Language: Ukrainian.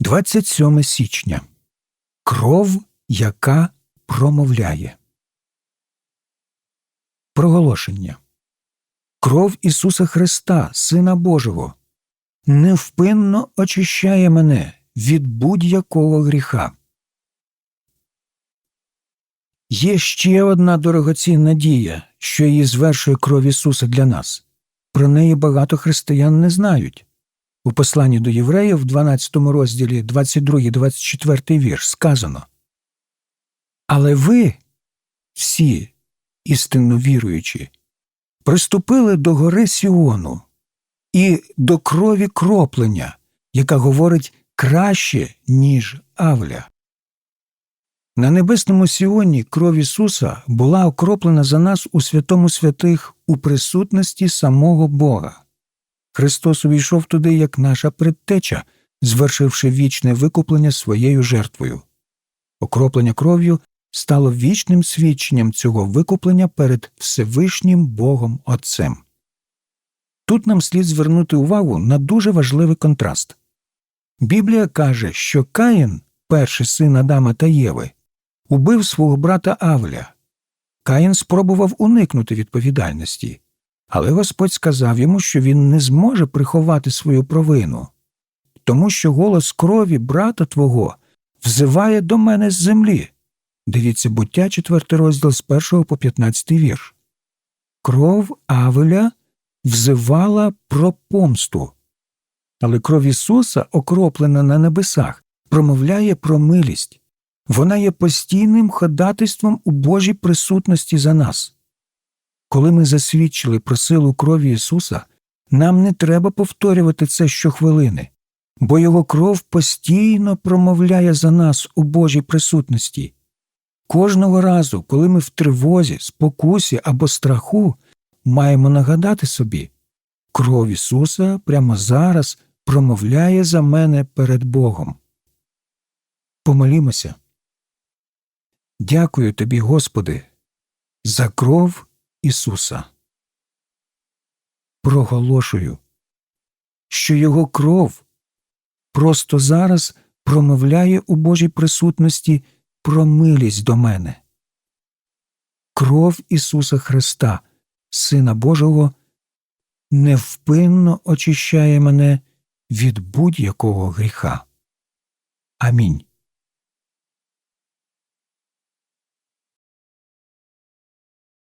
27 січня. Кров, яка промовляє. Проголошення. Кров Ісуса Христа, Сина Божого, невпинно очищає мене від будь-якого гріха. Є ще одна дорогоцінна дія, що її звершує кров Ісуса для нас. Про неї багато християн не знають. У посланні до євреїв в 12 розділі 22-24 вірш сказано Але ви, всі, істинно віруючі, приступили до гори Сіону і до крові кроплення, яка говорить краще, ніж Авля. На небесному Сіоні кров Ісуса була окроплена за нас у святому святих у присутності самого Бога. Христос увійшов туди як наша предтеча, звершивши вічне викуплення своєю жертвою. Окроплення кров'ю стало вічним свідченням цього викуплення перед Всевишнім Богом Отцем. Тут нам слід звернути увагу на дуже важливий контраст. Біблія каже, що Каїн, перший син Адама та Єви, убив свого брата Авля. Каїн спробував уникнути відповідальності, але Господь сказав йому, що він не зможе приховати свою провину, тому що голос крові брата твого взиває до мене з землі. Дивіться буття 4 розділ з 1 по 15 вірш. Кров Авеля взивала про помсту, але кров Ісуса, окроплена на небесах, промовляє про милість. Вона є постійним ходатайством у Божій присутності за нас. Коли ми засвідчили про силу крові Ісуса, нам не треба повторювати це щохвилини, бо Його кров постійно промовляє за нас у Божій присутності. Кожного разу, коли ми в тривозі, спокусі або страху, маємо нагадати собі кров Ісуса прямо зараз промовляє за мене перед Богом. Помолімося. Дякую тобі, Господи, за кров Ісуса. Проголошую, що Його кров просто зараз промовляє у Божій присутності про милість до мене. Кров Ісуса Христа, Сина Божого, невпинно очищає мене від будь-якого гріха. Амінь.